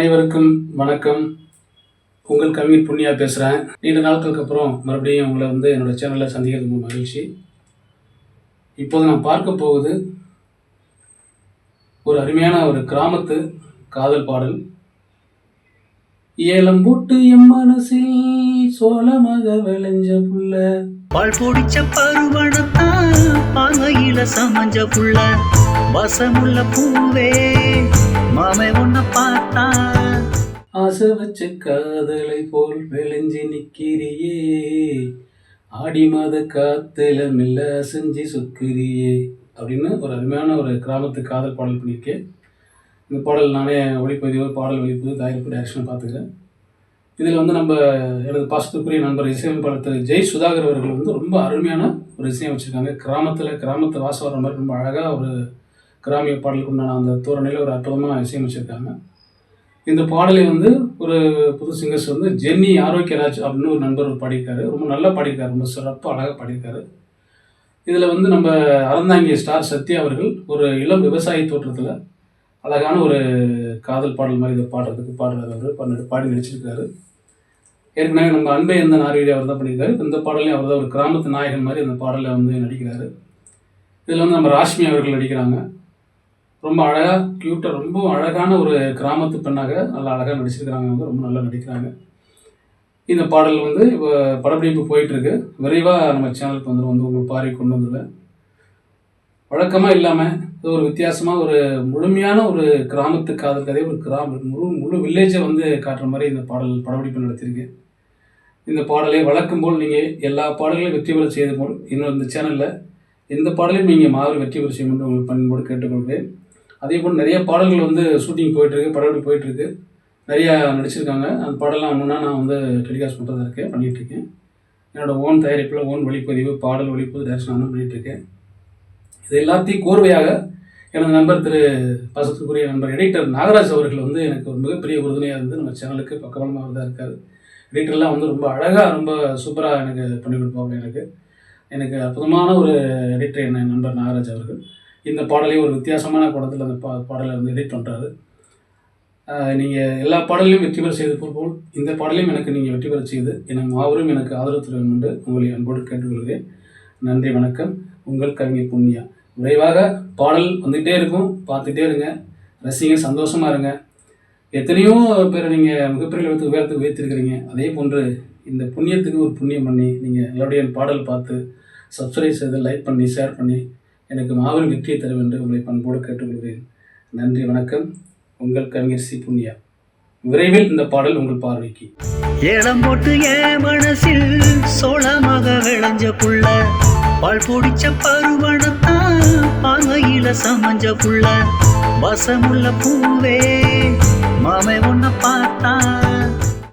அனைவருக்கும் வணக்கம். உங்கள் கவிஞர் புண்ணியா பேசுகிறேன் நீண்ட நாட்களுக்கு அப்புறம் மறுபடியும் உங்களை வந்து என்னோட சேனலில் சந்திக்கிறது ரொம்ப மகிழ்ச்சி. இப்போது நான் பார்க்க போவது ஒரு அருமையான ஒரு கிராமத்து காதல் பாடல். ஏலம் போட்டு எம் மனசில் சோளமாக விளைஞ்ச புள்ள. பால் பொடிச்ச பருவனத்தான் பாங்கையில சமஞ்ச புள்ள. வசமுள்ள பூவே மாமை உன்னை பார்த்தா. ஆசை வச்ச காதலை போல் விளைஞ்சி நிக்கிறியே. ஆடி மாத காத்துல மெல்ல செஞ்சு சுக்கிரியே அப்படின்னு ஒரு அருமையான ஒரு கிராமத்து காதல் பாடல் பண்ணியிருக்கேன். இந்த பாடல் நானே ஒளிப்பதிவு பாடல் ஒளிப்பதிவு தயாரிப்பு டேரக்ஷன் பார்த்துக்கிறேன். இதில் வந்து நம்ம எனது பாசத்துக்குரிய நண்பர் இசையமைப்பாளர் திரு ஜெய் சுதாகர் அவர்கள் வந்து ரொம்ப அருமையான ஒரு இசையம் வச்சுருக்காங்க கிராமத்தில் கிராமத்து வாசம் வர மாதிரி ரொம்ப அழகாக ஒரு கிராமிய பாடலுக்கு உண்டான அந்த தோரணையில் ஒரு அற்புதமாக இசையமைச்சிருக்காங்க இந்த பாடலை வந்து ஒரு புது சிங்கர்ஸ் வந்து ஜென்னி ஆரோக்கியராஜ் அப்படின்னு ஒரு நண்பர் பாடியிருக்காரு. ரொம்ப நல்லா பாடியிருக்காரு. ரொம்ப சிறப்பாக அழகாக பாடியிருக்காரு. இதில் வந்து நம்ம அறந்தாங்கிய ஸ்டார் சத்யா அவர்கள் ஒரு இளம் விவசாயி தோற்றத்தில் அழகான ஒரு காதல் பாடல் மாதிரி இதை பாடுறதுக்கு பாடுறாரு அவர். பண்ணி பாடி நடிச்சிருக்காரு. ஏற்கனவே நம்ம அன்பே எந்த நாரியை அவர் தான் பண்ணியிருக்காரு. இந்த பாடலையும் அவர் தான் ஒரு கிராமத்து நாயகன் மாதிரி அந்த பாடலில் வந்து நடிக்கிறாரு. இதில் வந்து நம்ம ராஷ்மி அவர்கள் நடிக்கிறாங்க. ரொம்ப அழகாக க்யூட்டாக ரொம்ப அழகான ஒரு கிராமத்து பெண்ணாக நல்லா அழகாக நடிச்சிருக்கிறாங்க. வந்து ரொம்ப நல்லா நடிக்கிறாங்க. இந்த பாடல் வந்து இப்போ படப்பிடிப்பு போயிட்டுருக்கு. விரைவாக நம்ம சேனலுக்கு வந்து வந்து உங்களுக்கு பாரி கொண்டு வந்துடுவேன் வழக்கமாக இல்லாமல் இது ஒரு வித்தியாசமாக ஒரு முழுமையான ஒரு கிராமத்து காதல் கதை ஒரு கிராம முழு முழு வில்லேஜை வந்து காட்டுற மாதிரி இந்த பாடல் படப்பிடிப்பு நடத்தியிருக்கேன் இந்த பாடலை வழக்கம் போல் நீங்கள் எல்லா பாடல்களையும் வெற்றி பெற செய்த போல் இன்னும் இந்த சேனலில் எந்த பாடலையும் நீங்கள் மாறி வெற்றி பெற செய்யும் என்று உங்களுக்கு பண்போடு கேட்டுக்கொள்கிறேன். அதே போல் நிறைய பாடல்கள் வந்து ஷூட்டிங் போயிட்டுருக்கு படப்பிடிப்பு போயிட்டுருக்கு. நிறையா நடிச்சிருக்காங்க. அந்த பாடலாம் ஒன்றுனா நான் வந்து டெலிகாஸ்ட் பண்ணுறதா இருக்கேன் பண்ணிகிட்ருக்கேன் என்னோடய ஓன் தயாரிப்பில் ஓன் ஒளிப்பதிவு பாடல் ஒளிப்பதிவு டேரக்ஷன் நான் பண்ணிகிட்ருக்கேன் இது எல்லாத்தையும் கோர்வையாக எனது நண்பர் திரு பாசத்துக்குரிய நண்பர் எடிட்டர் நாகராஜ் அவர்கள் வந்து எனக்கு ஒரு மிகப்பெரிய உறுதுணையாக இருந்து நம்ம சேனலுக்கு பக்கபலமாக தான் இருக்கார். எடிட்டர்லாம் வந்து ரொம்ப அழகாக ரொம்ப சூப்பராக எனக்கு பண்ணி கொடுப்பாங்க எனக்கு. எனக்கு அற்புதமான ஒரு எடிட்டர் என்ன நண்பர் நாகராஜ் அவர்கள். இந்த பாடலையும் ஒரு வித்தியாசமான படத்தில் அந்த பா பாடலை வந்து எடிட் பண்ணுறாரு நீங்கள் எல்லா பாடலையும் வெற்றி பெற செய்து போல் இந்த பாடலையும் எனக்கு நீங்கள் வெற்றி பெற செய்து என மாபெரும் எனக்கு ஆதரவு தர வேண்டும் என்று உங்களை அன்போடு கேட்டுக்கொள்கிறேன். நன்றி வணக்கம். உங்கள் கவிஞர் புண்ணியா. விரைவாக பாடல் வந்துகிட்டே இருக்கும். பார்த்துட்டே இருங்க. ரசிங்க சந்தோஷமாக இருங்க. எத்தனையோ பேர் நீங்கள் மிகப்பெரிய அளவுக்கு உயரத்துக்கு உயர்த்திருக்கிறீங்க. அதே போன்று இந்த புண்ணியத்துக்கு ஒரு புண்ணியம் பண்ணி நீங்கள் எல்லோருடைய பாடல் பார்த்து சப்ஸ்கிரைப் செய்து லைக் பண்ணி ஷேர் பண்ணி எனக்கு மாபெரும் வெற்றியை தரும் என்று உங்களை பண்போடு கேட்டுக்கொள்கிறேன். நன்றி வணக்கம். உங்கள் கவிஞர் சி. புண்ணியா. விரைவில் இந்த பாடல் உங்கள் பார்வைக்கு. ஏலம் போட்டு என் மனசில் சோளமாக விளைஞ்ச புள்ள பால் பொடிச்ச பருவனத்தான் பார்வையில சமஞ்ச புள்ள வசமுள்ள பூவே மாமை உன்னை பார்த்தா